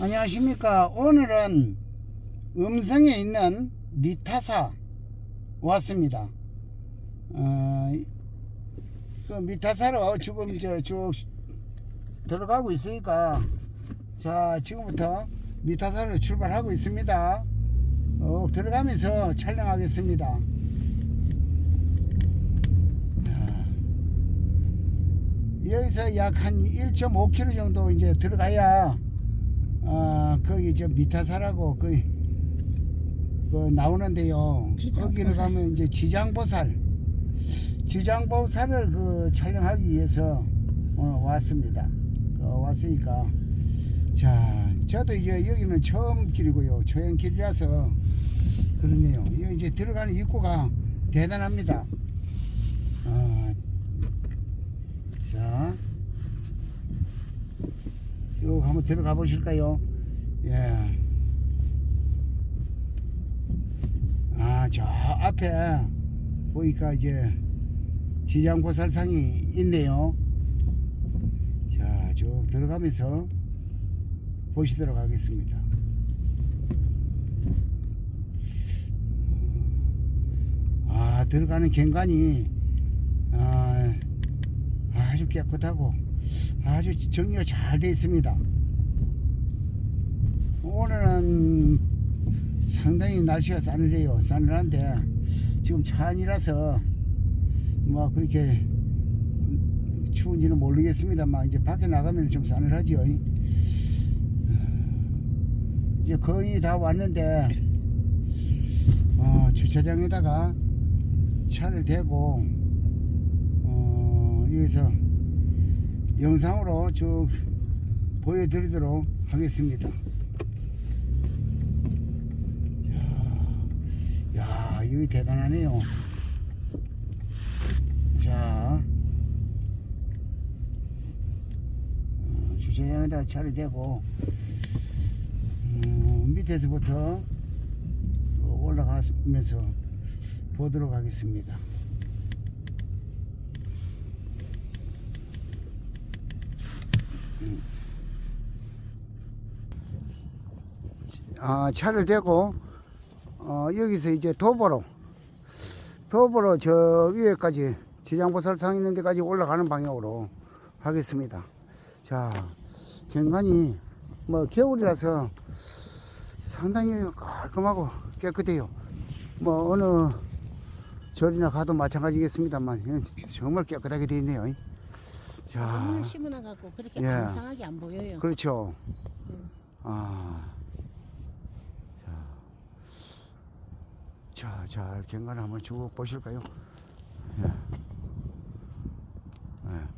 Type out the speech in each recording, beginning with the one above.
안녕하십니까. 오늘은 음성에 있는 미타사 왔습니다. 어, 그 미타사로 지금 저쭉 들어가고 있으니까 자 지금부터 미타사로 출발하고 있습니다. 어, 들어가면서 촬영하겠습니다. 자, 여기서 약 한 1.5km 정도 이제 들어가야 아, 거기 저 미타사라고 그, 그 나오는데요. 지장보살. 거기를 가면 이제 지장보살, 지장보살을 그 촬영하기 위해서 어, 왔습니다. 어, 왔으니까 자, 저도 이제 여기는 처음 길이고요. 초행 길이라서 그러네요. 여기 이제 들어가는 입구가 대단합니다. 아, 자. 쭉 한번 들어가 보실까요? 예. 아, 저 앞에 보니까 이제 지장보살상이 있네요. 자, 쭉 들어가면서 보시도록 하겠습니다. 아, 들어가는 경관이 아, 아주 깨끗하고 아주 정리가 잘 되어 있습니다. 오늘은 상당히 날씨가 싸늘해요. 싸늘한데 지금 차 안이라서 뭐 그렇게 추운지는 모르겠습니다만 이제 밖에 나가면 좀 싸늘하죠. 이제 거의 다 왔는데 어, 주차장에다가 차를 대고 어, 여기서 영상으로 쭉 보여드리도록 하겠습니다. 야, 야 여기 대단하네요. 자, 어, 주차장에다 차를 대고 음, 밑에서부터 올라가면서 보도록 하겠습니다. 아, 차를 대고 어, 여기서 이제 도보로 도보로 저 위에까지 지장보살상 있는 데까지 올라가는 방향으로 하겠습니다. 자, 경관이 뭐 겨울이라서 상당히 깔끔하고 깨끗해요. 뭐 어느 절이나 가도 마찬가지겠습니다만 정말 깨끗하게 되어 있네요. 자, 오늘 심어놔 갖고 그렇게 예. 반상하게 안 보여요. 그렇죠. 음. 아. 자. 자, 자, 경관 한번 쭉 보실까요? 예. 예.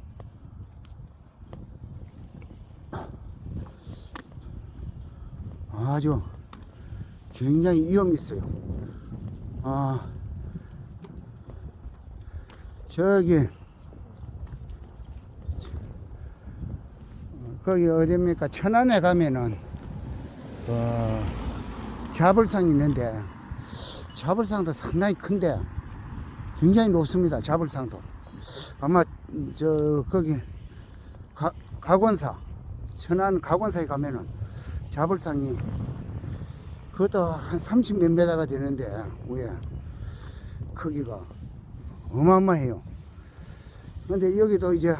아주 굉장히 위험이 있어요. 아, 저기, 거기 어디입니까? 천안에 가면은, 어, 자불상이 있는데, 자불상도 상당히 큰데, 굉장히 높습니다. 자불상도. 아마, 저, 거기, 가, 가권사, 천안 가권사에 가면은, 자불상이, 그것도 한 30 몇 메다가 되는데, 위에, 크기가 어마어마해요. 근데 여기도 이제,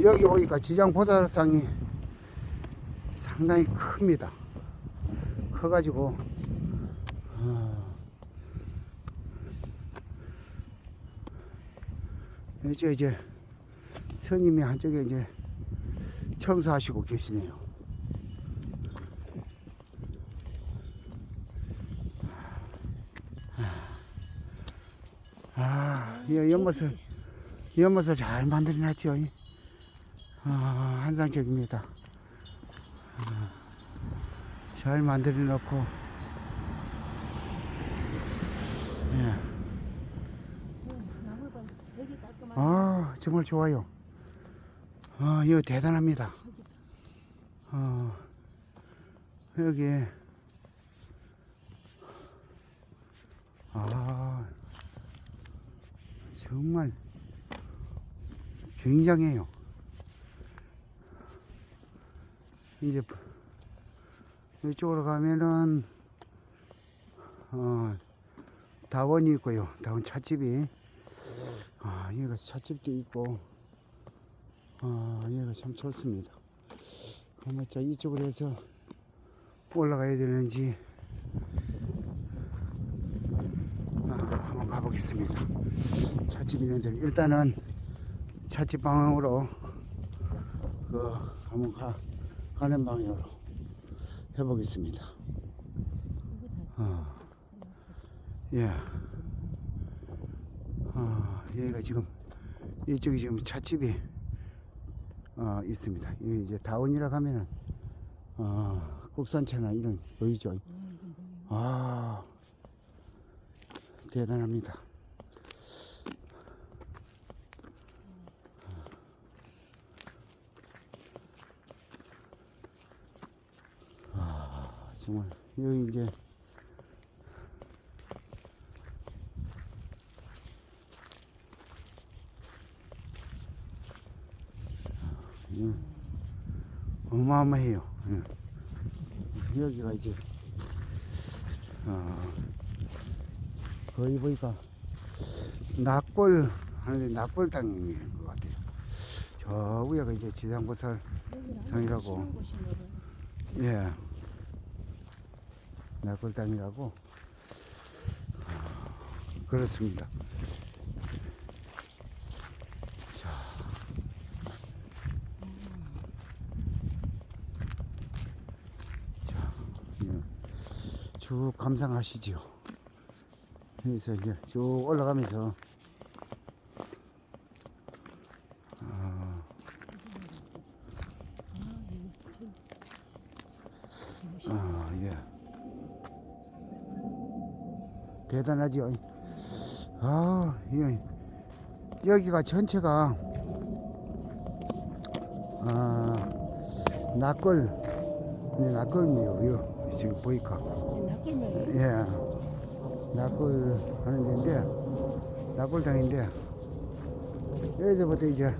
여기 오니까 지장보다상이 상당히 큽니다. 커가지고 어, 이제 이제 스님이 한쪽에 이제 청소하시고 계시네요. 아, 이 연못을 연못을 잘 만들어놨죠. 이. 아, 한상적입니다. 아, 잘 만들어 놓고, 예. 아, 정말 좋아요. 아, 이거 대단합니다. 어, 여기, 아, 정말 굉장해요. 이제 이쪽으로 가면은 어 다원이 있고요. 다원 찻집이 아 여기가 찻집도 있고 아 여기가 참 좋습니다. 그러면 자 이쪽으로 해서 올라가야 되는지 아, 한번 가보겠습니다. 찻집 있는 데 일단은 찻집 방향으로 그 한번 가 가는 방향으로 해보겠습니다. 어, 예. 아, 여기가 지금 이쪽이 지금 찻집이 어, 있습니다. 이 이제 다운이라 하면은 어, 국산차나 이런 보이죠. 아, 대단합니다. 아, 정말 여기 이제 예. 어마어마해요. 예. 여기가 이제 어, 거의 보니까 낙골 하는데 낙골 땅인 것 같아요. 저 위에가 이제 지상보살 성이라고. 예. 아, 그렇습니다. 자. 자, 예. 쭉 감상하시지요. 여기서 이제 쭉 올라가면서 아, 아, 예. 대단하죠. 아, 예. 여기가 전체가 아, 낙골, 네, 낙골미요. 지금 보니까. 예. 낙골 하는 데인데, 낙골당인데, 여기서부터 이제,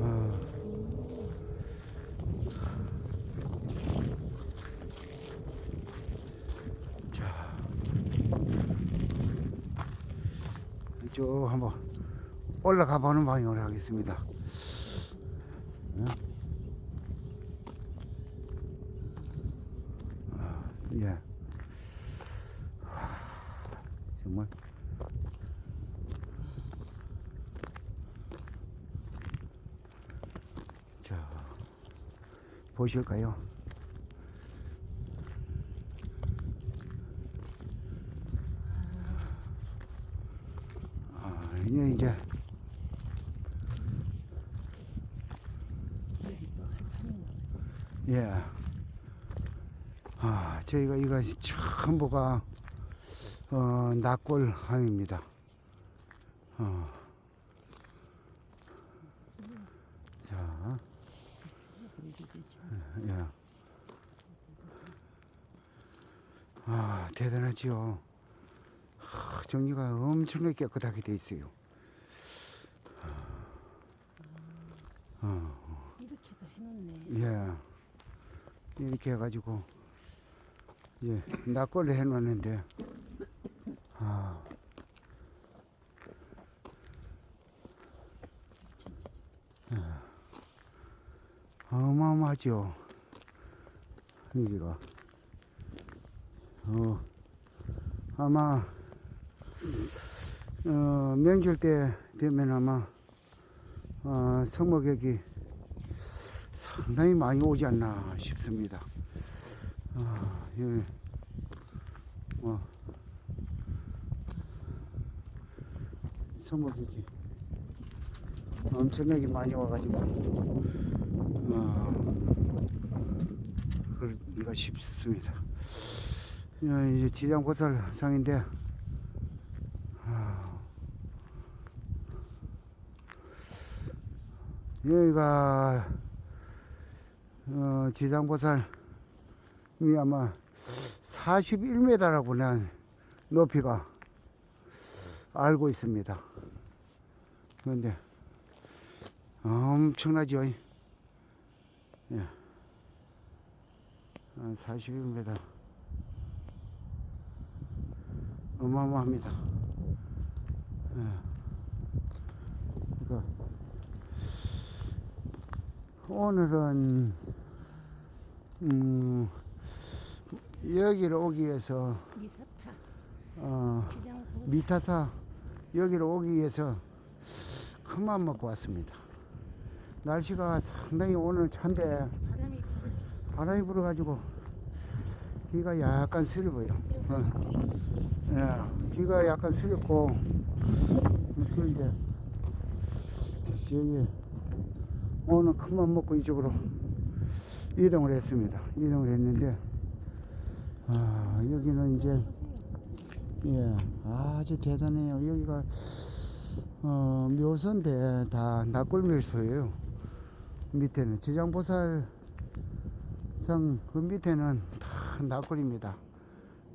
어, 자, 쭉 한번 올라가 보는 방향으로 하겠습니다. 예? 아, 예. 하, 정말. 자, 보실까요? 아, 이제 이제 예. 아, 이거 전부가 어, 낙골 함입니다. 어. 자, 예. 아, 대단하지요. 아, 정리가 엄청나게 깨끗하게 돼 있어요. 어. 이렇게도 해놓네. 예. 이렇게 해가지고, 예, 낙골을 해놓았는데, 아. 예. 어마어마하죠. 여기가. 어, 아마, 어, 명절 때 되면 아마, 어, 성목역이 상당히 많이 오지 않나 싶습니다. 아, 예. 어. 성목역이 엄청나게 많이 와가지고, 어, 그런가 싶습니다. 야, 이제 지장 보살 상인데, 아, 여기가 어, 지장 보살 이 아마 41m라고 난 높이가 알고 있습니다. 그런데 엄청나죠. 예. 한 41m. 어마어마합니다. 예. 그러니까 오늘은 음, 여기를 오기 위해서 미사타 어, 지장 미타사 여기로 오기 위해서 큰맘 먹고 왔습니다. 날씨가 상당히 오늘 찬데 바람이 바람이 불어가지고 귀가 약간 쓰려 보여. 어. 예, 귀가 약간 쓰렸고 그런데 저기 오늘 큰맘 먹고 이쪽으로 이동을 했습니다. 이동을 했는데 아 여기는 이제 예 아주 대단해요. 여기가 어, 묘소인데 다 납골묘소예요. 밑에는 지장보살 상 그 밑에는 다 납골입니다.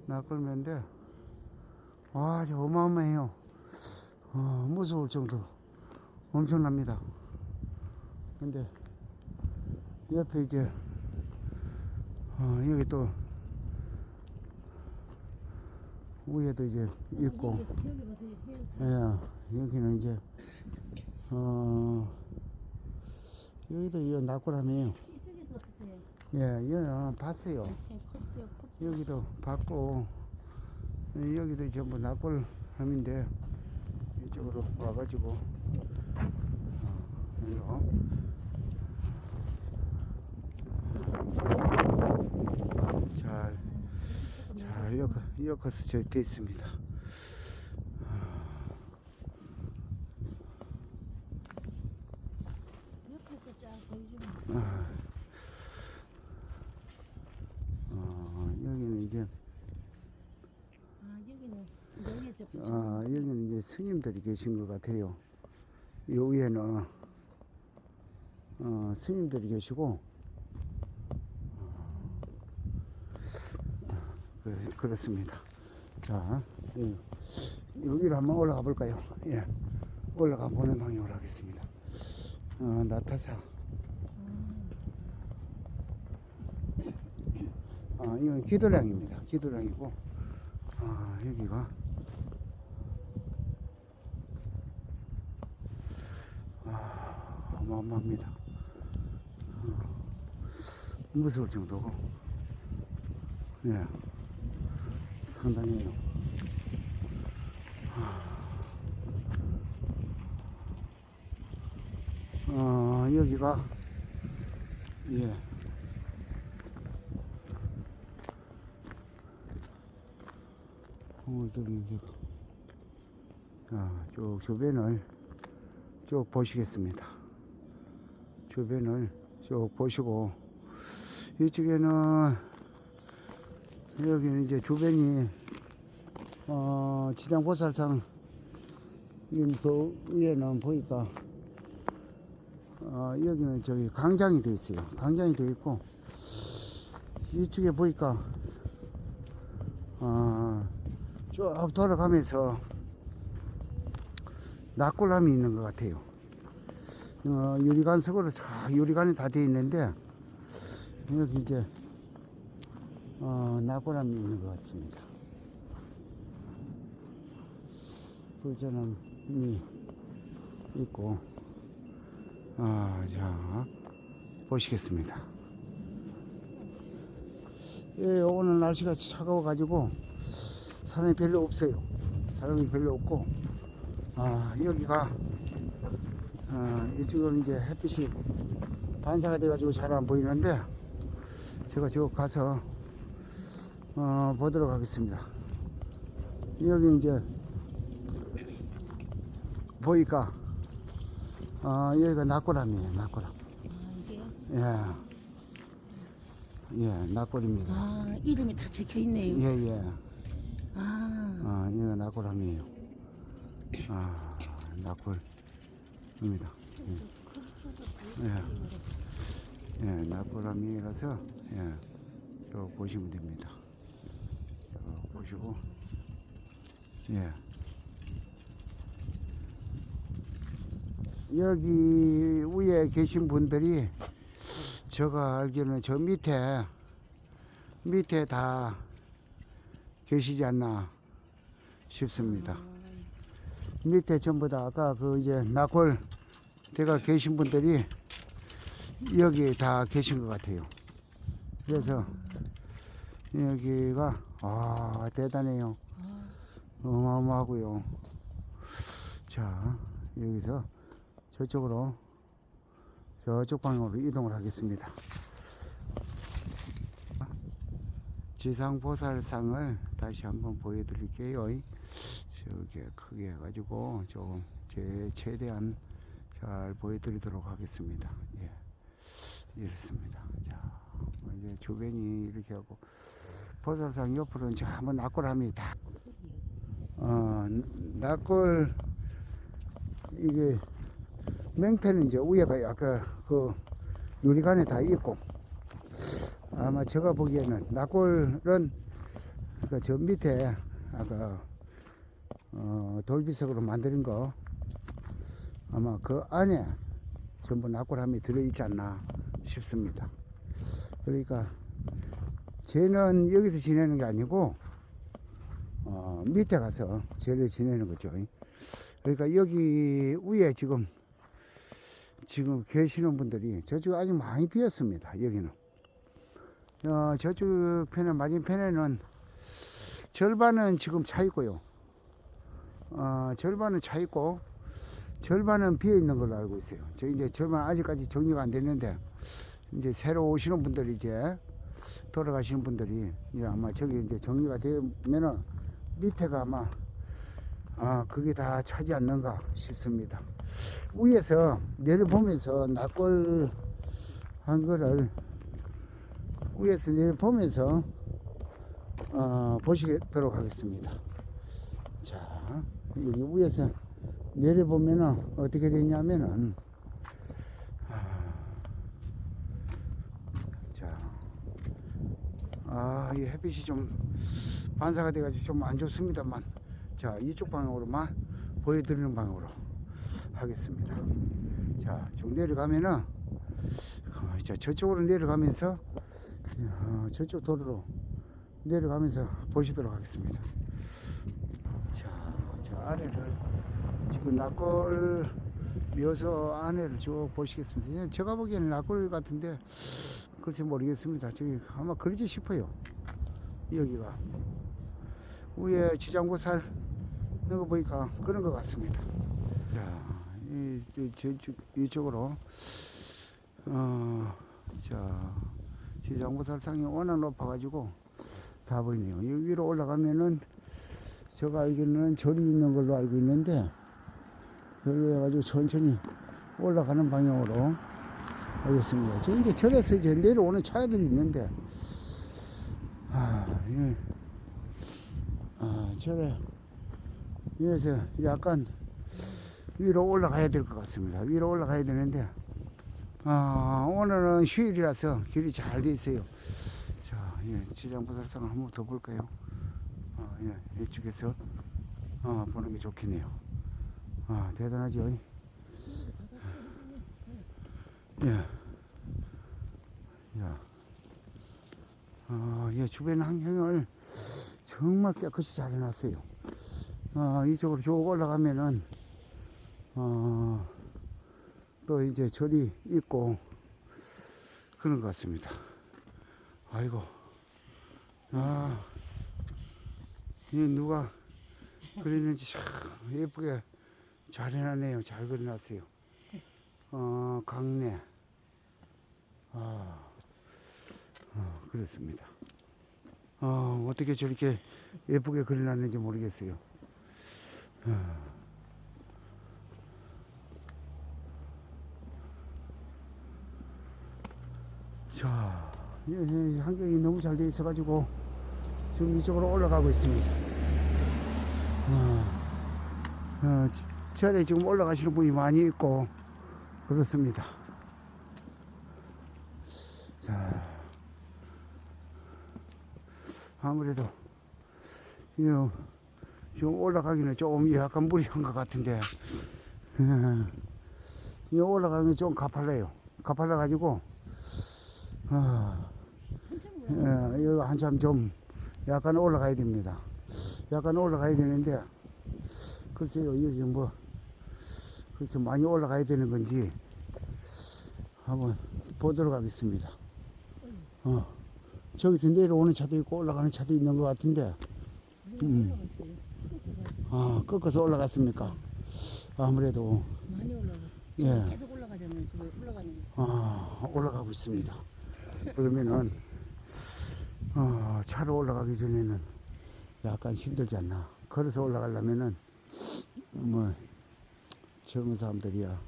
납골묘인데 아주 어마어마해요. 어, 무서울 정도로 엄청납니다. 근데 옆에 이제 어, 여기 또 위에도 이제 있고 예, 여기는 이제 어 여기도 이 낙고람이에요. 이쪽에서 보세요. 예, 여기 봤어요. 여기도 봤고 예, 여기도 전부 낙골함인데 이쪽으로 와가지고 어, 이거 잘, 잘 있습니다. 쫙 보여주면 어, 여기는 이제 아 여기는 붙여. 아, 여기는 이제 스님들이 계신 것 같아요. 요 위에는 어, 스님들이 계시고 그, 그렇습니다. 자, 예, 여기로 한번 올라가 볼까요? 예, 올라가 보는 방향으로 하겠습니다. 어, 나타사. 아, 이건 기도량입니다. 기도량이고, 아, 여기가 어마어마합니다. 어, 무서울 정도고, 예, 상당해요. 어, 여기가, 예. 이제, 아, 쭉 주변을 쭉 보시겠습니다. 주변을 쭉 보시고 이쪽에는 여기는 이제 주변이 어 지장보살상 그 위에는 보니까 어 여기는 저기 광장이 돼 있어요. 광장이 돼 있고 이쪽에 보니까 어 쭉 돌아가면서 낙골함이 있는 것 같아요. 어, 유리관 속으로 쫙 유리관이 다 되어 있는데 여기 이제 어, 낙골함이 있는 것 같습니다. 불전함이 있고 아, 자 보시겠습니다. 예, 오늘 날씨가 차가워가지고 사람이 별로 없어요. 사람이 별로 없고 아, 여기가 어, 이쪽은 이제 햇빛이 반사가 돼가지고 잘 안 보이는데 제가 저 가서 어, 보도록 하겠습니다. 여기 이제 보니까 어, 여기가 낙골암이에요. 낙골암. 아 이게요? 예, 예, 낙골입니다. 아 이름이 다 적혀 있네요. 예, 예. 아 아, 여기가 낙골암이에요. 아, 낙골입니다. 예. 예, 낙골암이라서 예, 저 보시면 됩니다. 저 보시고 예. 여기 위에 계신 분들이 제가 알기로는 저 밑에 밑에 다 계시지 않나 싶습니다. 밑에 전부 다 아까 그 이제 낙골 대가 계신 분들이 여기 다 계신 것 같아요. 그래서 여기가 아 대단해요. 어마어마하고요. 자 여기서 저쪽으로 저쪽 방향으로 이동을 하겠습니다. 지상보살상을 다시 한번 보여드릴게요. 저게 크게 해가지고 조금 제 최대한 잘 보여드리도록 하겠습니다. 예, 이렇습니다. 자, 뭐 이제 주변이 이렇게 하고 보살상 옆으로는 저 한번 낙골함이 다, 어, 낙골 이게 맹패는 이제 위에가 약간 그 유리관에 다 있고 아마 제가 보기에는 낙골은 그 저 밑에 아까 어, 돌비석으로 만드는 거 아마 그 안에 전부 낙골함이 들어있지 않나 싶습니다. 그러니까 쟤는 여기서 지내는 게 아니고 어, 밑에 가서 쟤를 지내는 거죠. 그러니까 여기 위에 지금 지금 계시는 분들이 저쪽 아직 많이 비었습니다. 여기는. 어, 저쪽 편에 맞은편에는 절반은 지금 차 있고요. 어, 절반은 차 있고 절반은 비어 있는 걸로 알고 있어요. 저 이제 절반 아직까지 정리가 안 됐는데 이제 새로 오시는 분들이 이제 돌아가시는 분들이 이제 아마 저기 이제 정리가 되면은 밑에가 아마 아 그게 다 차지 않는가 싶습니다. 위에서 내려보면서 낙골 한 거를 위에서 내려보면서 어, 보시도록 하겠습니다. 자, 여기 위에서 내려보면은 어떻게 되냐면은 아, 자, 아, 이 햇빛이 좀 반사가 돼가지고 좀 안 좋습니다만, 자, 이쪽 방향으로만 보여드리는 방향으로 하겠습니다. 자, 좀 내려가면은, 자, 저쪽으로 내려가면서, 어, 저쪽 도로로 내려가면서 보시도록 하겠습니다. 자, 저 아래를 지금 낙골 묘소 안에를 쭉 보시겠습니다. 제가 보기에는 낙골 같은데 글쎄 모르겠습니다. 저기 아마 그러지 싶어요. 여기가 위에 지장보살 넣은 거 보니까 그런 것 같습니다. 자, 이, 이, 저, 저, 이쪽으로 어, 자, 지장보살 상이 워낙 높아가지고 다 보이네요. 여기 위로 올라가면은 제가 알기로는 절이 있는 걸로 알고 있는데 별로 해가지고 천천히 올라가는 방향으로 하겠습니다. 저 이제 절에서 이제 내려오는 차들이 있는데 아, 예. 아, 절에 위에서 약간 위로 올라가야 될 것 같습니다. 위로 올라가야 되는데 아, 오늘은 휴일이라서 길이 잘 돼 있어요. 자, 예, 지장보살상을 한번 더 볼까요? 아, 예, 이쪽에서 어, 보는 게 좋겠네요. 아, 대단하죠. 예. 야. 아, 예, 주변 환경을 정말 깨끗이 잘 해놨어요. 아, 이쪽으로 쭉 올라가면은, 어, 또 이제 절이 있고, 그런 것 같습니다. 아이고, 아, 이 누가 그리는지 참 예쁘게 잘 해놨네요. 잘 그려놨어요. 어, 강내. 아, 어, 그렇습니다. 어, 어떻게 저렇게 예쁘게 그려놨는지 모르겠어요. 어. 자, 예, 예, 환경이 너무 잘 돼 있어가지고 지금 이쪽으로 올라가고 있습니다. 어, 어, 지- 절에 지금 올라가시는 분이 많이 있고 그렇습니다. 자, 아무래도 이거 지금 올라가기는 조금 약간 무리한 것 같은데 이 올라가는 게좀 가팔라요. 가팔라 가지고 아. 예, 이거 한참 좀 약간 올라가야 됩니다. 약간 올라가야 되는데 글쎄요 여기 뭐 그렇게 많이 올라가야 되는 건지 한번 보도록 하겠습니다. 어, 저기서 내려오는 차도 있고 올라가는 차도 있는 것 같은데 음. 아 꺾어서 올라갔습니까? 아무래도 많이 올라가. 예. 계속 올라가자면 지금 올라가는 거. 아, 올라가고 있습니다. 그러면은 어, 차로 올라가기 전에는 약간 힘들지 않나. 걸어서 올라가려면은 뭐 젊은 사람들이야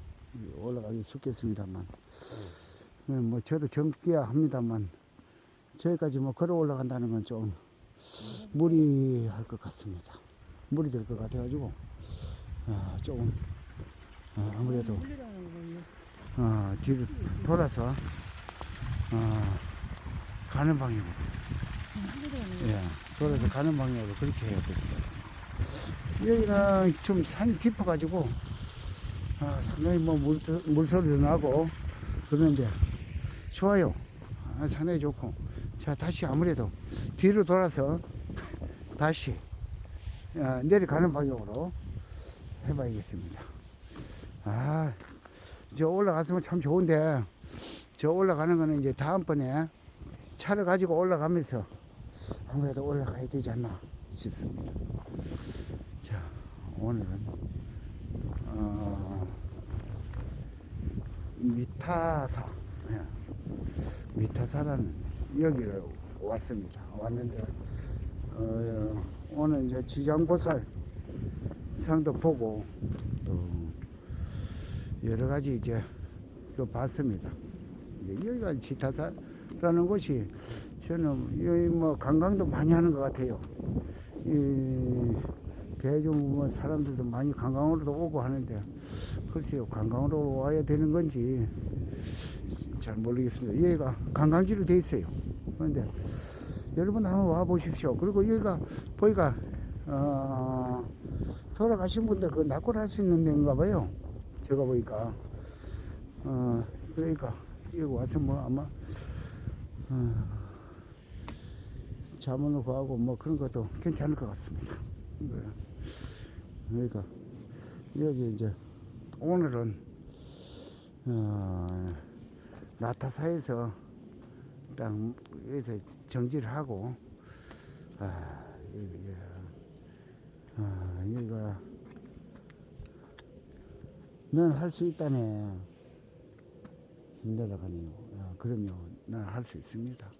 올라가기 쉽겠습니다만 예, 뭐 저도 젊기야 합니다만 저기까지 뭐 걸어 올라간다는 건 좀 무리할 것 같습니다. 무리 될 것 같아가지고 아, 조금 아, 아무래도. 어, 뒤로 돌아서 어, 가는 방향으로. 예, 돌아서 가는 방향으로 그렇게 해야 됩니다. 여기는 좀 산이 깊어가지고 아, 상당히 뭐 물, 물소리도 나고 그러는데 좋아요. 아, 상당히 좋고 자 다시 아무래도 뒤로 돌아서 다시 아, 내려가는 방향으로 해봐야겠습니다. 아, 저 올라갔으면 참 좋은데 저 올라가는 거는 이제 다음번에 차를 가지고 올라가면서 아무래도 올라가야 되지 않나 싶습니다. 자, 오늘은 어, 미타사, 예, 미타사라는 여기를 왔습니다. 왔는데 어, 오늘 이제 지장보살 상도 보고 또 여러 가지 이제 그 봤습니다. 이제 여기가 지타사라는 곳이 저는 여기 뭐 관광도 많이 하는 것 같아요. 이 대중 뭐 사람들도 많이 관광으로도 오고 하는데 글쎄요 관광으로 와야 되는 건지 잘 모르겠습니다. 여기가 관광지로 돼 있어요. 그런데 여러분 한번 와 보십시오. 그리고 여기가 보니까 어, 돌아가신 분들 그 낙골 할 수 있는 데인가 봐요. 제가 보니까 어, 그러니까 여기 와서 뭐 아마 어, 자문을 구하고 뭐 그런 것도 괜찮을 것 같습니다. 네. 그러니까 여기 이제 오늘은 어, 나타사에서 딱 여기서 정지를 하고 아 예. 아 여기가 넌할수 있다네 힘들어가네요. 아, 그럼요, 난 할 수 있습니다.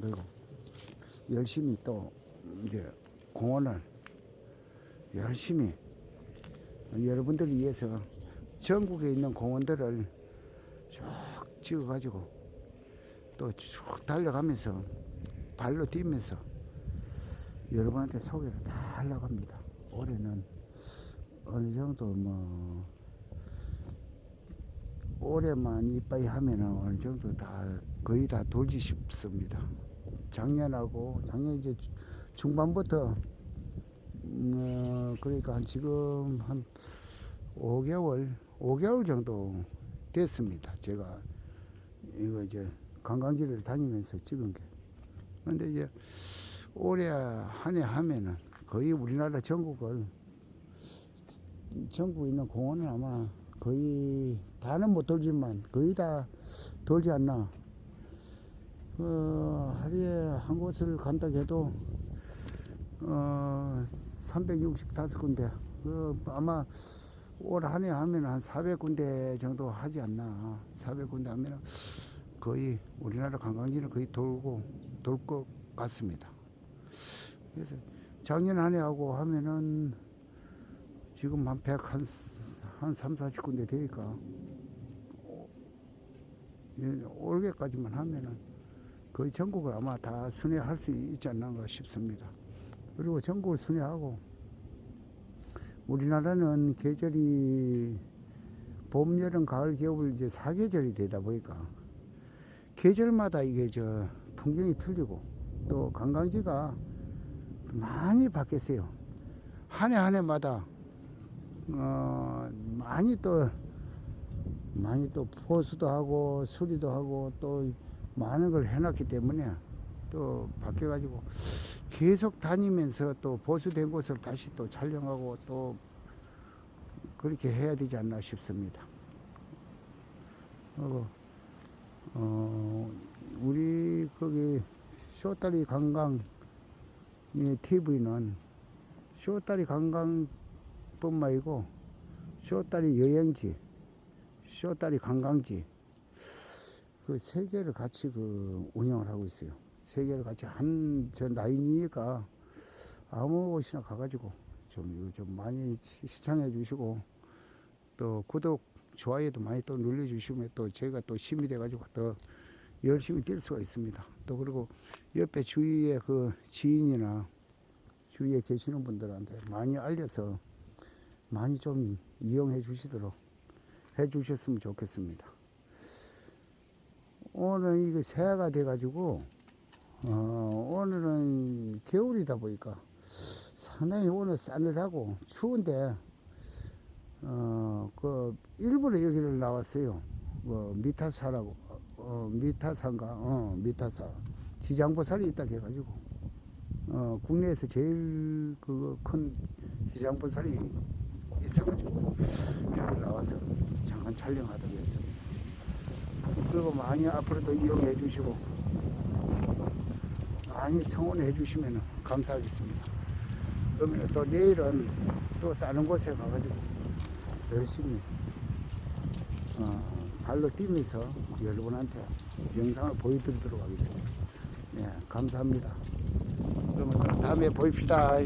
그리고 열심히 또 이제 공헌을 열심히 여러분들을 위해서 전국에 있는 공원들을 쭉 찍어가지고 또 쭉 달려가면서 발로 뛰면서 여러분한테 소개를 다 하려고 합니다. 올해는 어느 정도 뭐 올해만 이빠이 하면은 어느 정도 다 거의 다 돌지 싶습니다. 작년하고 작년 이제 중반부터 음, 어, 그러니까 한 지금 한 5개월 5개월 정도 됐습니다. 제가 이거 이제 관광지를 다니면서 찍은 게. 근데 이제 올해 한 해 하면은 거의 우리나라 전국을 전국에 있는 공원은 아마 거의 다는 못 돌지만 거의 다 돌지 않나. 어, 하루에 한 곳을 간다 해도 어, 365군데. 그 아마 올 한 해 하면 한 400군데 정도 하지 않나. 400군데 하면 거의 우리나라 관광지는 거의 돌고 돌 것 같습니다. 그래서 작년 한 해하고 하면은 지금 한 100, 한, 한 3, 40군데 되니까 예, 올해까지만 하면은 거의 전국을 아마 다 순회할 수 있지 않나 싶습니다. 그리고 전국을 순회하고 우리나라는 계절이 봄, 여름, 가을, 겨울 이제 사계절이 되다 보니까 계절마다 이게 저 풍경이 틀리고 또 관광지가 많이 바뀌었어요. 한 해 한 해마다 어 많이 또 많이 또 포수도 하고 수리도 하고 또 많은 걸 해놨기 때문에 또 바뀌어가지고 계속 다니면서 또 보수된 곳을 다시 또 촬영하고 또 그렇게 해야 되지 않나 싶습니다. 어, 어, 우리 거기 쇼다리 관광 TV는 쇼다리 관광뿐만 아니고 쇼다리 여행지, 쇼다리 관광지 그 세 개를 같이 그 운영을 하고 있어요. 세 개를 같이 한저 나이니까 아무 곳이나 가가지고 좀 이거 좀 많이 시- 시청해 주시고 또 구독 좋아요도 많이 또 눌러주시면 또 저희가 또 힘이 돼가지고 더 열심히 뛸 수가 있습니다. 또 그리고 옆에 주위에 그 지인이나 주위에 계시는 분들한테 많이 알려서 많이 좀 이용해 주시도록 해 주셨으면 좋겠습니다. 오늘 이게 새해가 돼가지고 어, 오늘은 겨울이다 보니까 상당히 오늘 싸늘하고 추운데 어, 그 일부러 여기를 나왔어요. 뭐 미타사라고 어, 미타사인가? 어, 미타사 지장보살이 있다 해가지고 어, 국내에서 제일 그큰 지장보살이 있어가지고 여기 나와서 잠깐 촬영하도록 했습니다. 그리고 많이 앞으로도 이용해 주시고 많이 성원해 주시면 감사하겠습니다. 그러면 또 내일은 또 다른 곳에 가가지고 열심히 어, 발로 뛰면서 여러분한테 영상을 보여드리도록 하겠습니다. 네, 감사합니다. 그러면 또 다음에 보입시다.